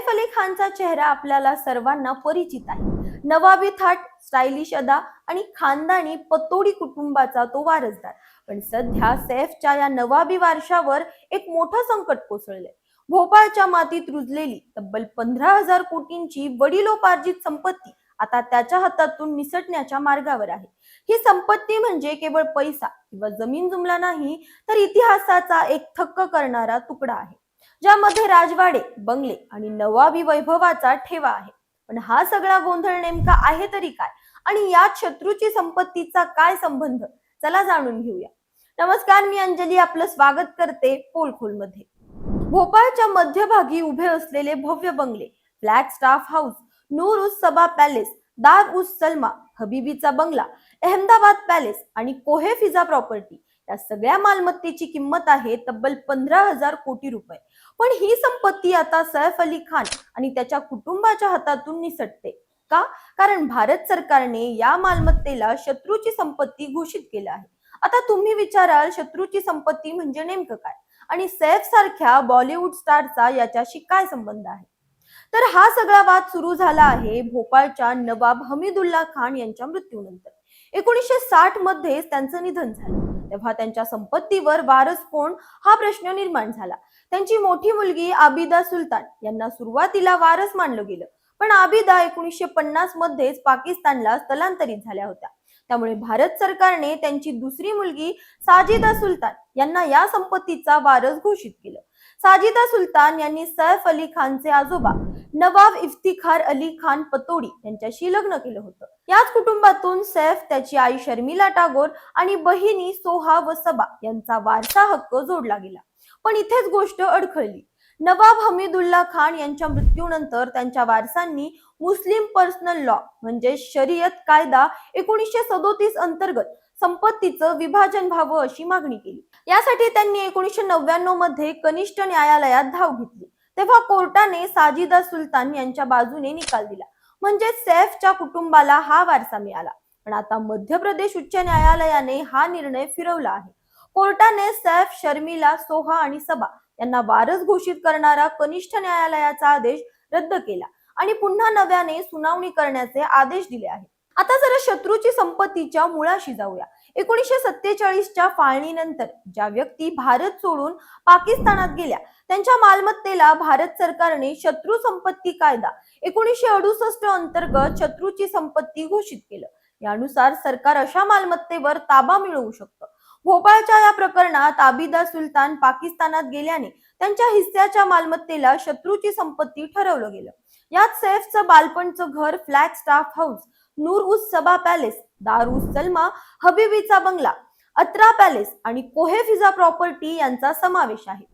सैफ अली खानचा चेहरा आपल्याला सर्वांना परिचित आहे. नवाबी थाट स्टायलिश अदा आणि खानदानी पतोडी कुटुंबाचा तो वारसदार. पण सध्या सैफच्या या नवाबी वारशावर एक मोठं संकट कोसळलंय. भोपाळच्या मातीत रुजलेली तब्बल पंधरा हजार कोटींची वडिलोपार्जित संपत्ती आता त्याच्या हातातून निसटण्याच्या मार्गावर आहे. ही संपत्ती म्हणजे केवळ पैसा किंवा जमीन जुमला नाही तर इतिहासाचा एक थक्क करणारा तुकडा आहे. ज्यामध्ये राजवाडे बंगले आणि नवाबी वैभवाचा ठेवा आहे. पण हा सगळा गोंधळ नेमका आहे तरी काय? आणि यात शत्रूची संपत्तीचा काय संबंध? चला जाणून घेऊया. नमस्कार मी अंजली. आपलं स्वागत करते पोलखोलमध्ये भोपाळच्या मध्यभागी उभे असलेले भव्य बंगले Flag Staff House Noor us Saba Palace Dar us Salam हबीबीचा बंगला अहमदाबाद पॅलेस आणि कोहे फिजा प्रॉपर्टी या सगळ्या मालमत्तेची किंमत आहे तब्बल पंधरा हजार कोटी रुपये. पण ही संपत्ती आता सैफ अली खान आणि त्याच्या कुटुंबाच्या हातातून निसटते. का? कारण भारत सरकारने या मालमत्तेला शत्रूची संपत्ती घोषित केलं आहे. आता तुम्ही विचाराल शत्रूची संपत्ती म्हणजे नेमकं काय? आणि सैफ सारख्या बॉलिवूड स्टारचा याच्याशी काय संबंध आहे? तर हा सगळा वाद सुरू झाला आहे भोपाळच्या नवाब हमीदुल्ला खान यांच्या मृत्यूनंतर. एकोणीसशे साठ मध्येच त्यांचं निधन झालं. तेव्हा त्यांच्या संपत्तीवर वारस कोण? हा प्रश्न निर्माण झाला. त्यांची मोठी मुलगी आबिदा सुलतान यांना सुरुवातीला वारस मानलं गेलं. पण आबिदा एकोणीसशे पन्नास मध्येच पाकिस्तानला स्थलांतरित झाल्या होत्या. त्यामुळे भारत सरकारने त्यांची दुसरी मुलगी साजिदा सुलतान यांना या संपत्तीचा वारस घोषित केलं. साजिदा सुलतान यांनी सैफ अली खानचे आजोबा नवाब इफ्तिखार अली खान पतोडी यांच्याशी लग्न केलं होतं. याच कुटुंबातून सैफ त्याची आई शर्मिला टागोर आणि बहिणी सोहा व सबा यांचा वारसा हक्क जोडला गेला. पण इथेच गोष्ट अडखळली. नवाब हमीदुल्ला खान यांच्या मृत्यूनंतर त्यांच्या वारसांनी मुस्लिम पर्सनल लॉ म्हणजे शरीयत कायदा एकोणीसशे सदोतीस अंतर्गत संपत्तीचं विभाजन व्हावं अशी मागणी केली. यासाठी त्यांनी एकोणीशे नव्याण्णवमध्ये कनिष्ठ न्यायालयात धाव घेतली. तेव्हा कोर्टाने साजिदा सुलतान यांच्या बाजूने निकाल दिला. म्हणजे सैफच्या कुटुंबाला हा वारसा मिळाला. पण आता मध्य प्रदेश उच्च न्यायालयाने हा निर्णय फिरवला आहे. कोर्टाने सैफ शर्मिला सोहा आणि सबा यांना वारस घोषित करणारा कनिष्ठ न्यायालयाचा आदेश रद्द केला आणि पुन्हा नव्याने सुनावणी करण्याचे आदेश दिले आहेत. आता जरा शत्रूची संपत्तीच्या मुळाशी जाऊया. एकोणीसशे सत्तेचाळीसच्या फाळणीनंतर ज्या व्यक्ती भारत सोडून पाकिस्तानात गेल्या त्यांच्या मालमत्तेला भारत सरकारने शत्रू संपत्ती कायदा एकोणीसशे अडुसष्ट अंतर्गत शत्रूची संपत्ती घोषित केलं. यानुसार सरकार अशा मालमत्तेवर ताबा मिळवू शकतं. भोपाळच्या या प्रकरणात आबिदा सुलतान पाकिस्तानात गेल्याने त्यांच्या हिस्स्याच्या मालमत्तेला शत्रूची संपत्ती ठरवलं गेलं. यात सैफचं बालपणचं घर Flag Staff House Noor us Saba Palace Dar us Salam हबीबीचा बंगला अत्रा पॅलेस आणि कोहे फिजा प्रॉपर्टी यांचा समावेश आहे.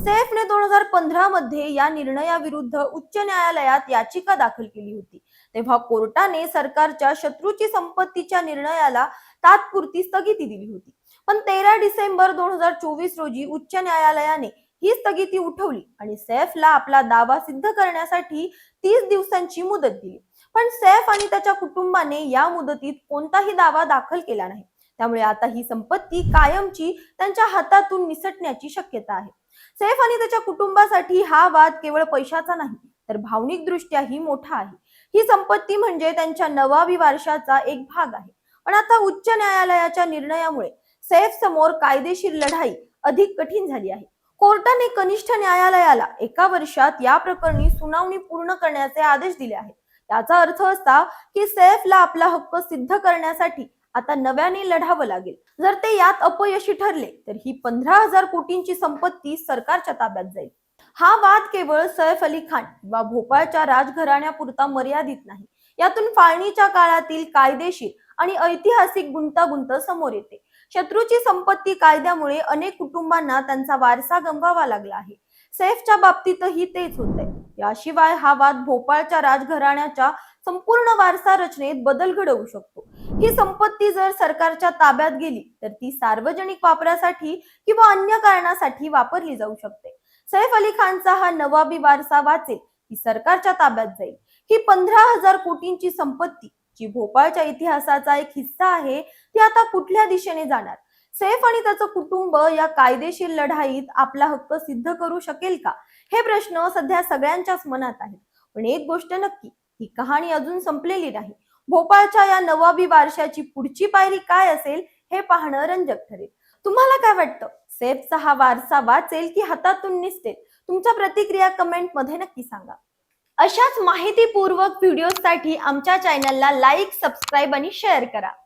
सैफने दोन हजार पंधरा मध्ये या निर्णयाविरुद्ध उच्च न्यायालयात याचिका दाखल केली होती. तेव्हा कोर्टाने सरकारच्या शत्रूची संपत्तीच्या निर्णयाला तात्पुरती स्थगिती दिली होती. पण तेरा डिसेंबर दोन हजार चोवीस रोजी उच्च न्यायालयाने ही स्थगिती उठवली आणि सैफला आपला दावा सिद्ध करण्यासाठी तीस दिवसांची मुदत दिली. पण सैफ आणि त्याच्या कुटुंबाने या मुदतीत कोणताही दावा दाखल केला नाही. त्यामुळे आता ही संपत्ती कायमची त्यांच्या हातातून निसटण्याची शक्यता आहे. सैफ आणि त्याच्या कुटुंबासाठी हा वाद केवळ पैशाचा नाही तर भावनिक दृष्ट्याही मोठा आहे. ही संपत्ती म्हणजे त्यांच्या नवाबी वारशाचा एक भाग आहे. पण आता उच्च न्यायालयाच्या निर्णयामुळे सैफ समोर कायदेशीर लढाई अधिक कठीण झाली आहे. कोर्टाने कनिष्ठ न्यायालयाला एका वर्षात या प्रकरणी सुनावणी पूर्ण करण्याचे आदेश दिले आहेत. याचा अर्थ असा की सैफला आपला हक्क सिद्ध करण्यासाठी आता नव्याने लढावं लागेल. जर ते यात अपयशी ठरले तर ही पंधरा हजार कोटींची संपत्ती सरकारच्या ताब्यात जाईल. हा वाद केवळ सैफ अली खान किंवा भोपाळच्या राजघराण्यापुरता मर्यादित नाही. यातून फाळणीच्या काळातील कायदेशीर आणि ऐतिहासिक गुंतागुंत समोर येते. शत्रूची संपत्ती कायद्यामुळे अनेक कुटुंबांना त्यांचा वारसा गमवावा लागला आहे. सैफच्या बाबतीतही तेच होतंय. याशिवाय हा वाद भोपाळच्या राजघराण्याच्या संपूर्ण वारसा रचनेत बदल घडवू शकतो. ही संपत्ती जर सरकारच्या ताब्यात गेली तर ती सार्वजनिक वापरासाठी किंवा अन्य कारणासाठी वापरली जाऊ शकते. सैफ अली खानचा हा नवाबी वारसा वाचेल ती सरकारच्या ताब्यात जाईल. ही पंधरा हजार कोटींची संपत्ती जी भोपाळच्या इतिहासाचा एक हिस्सा आहे ती आता कुठल्या दिशेने जाणार? सैफ आणि त्याचं कुटुंब या कायदेशीर लढाईत आपला हक्क सिद्ध करू शकेल का? हे प्रश्न सध्या सगळ्यांच्याच मनात आहेत. पण एक गोष्ट नक्की ही कहाणी अजून संपलेली नाही. भोपाळच्या या नवाबी वारशाची पुढची पायरी काय असेल हे पाहणं रंजक ठरेल. तुम्हाला काय वाटतं? सेफचा हा वारसा वाचेल की हातातून निसतेल? तुमच्या प्रतिक्रिया कमेंटमध्ये नक्की सांगा. अशाच माहितीपूर्वक व्हिडिओसाठी आमच्या चॅनलला लाईक सबस्क्राईब आणि शेअर करा.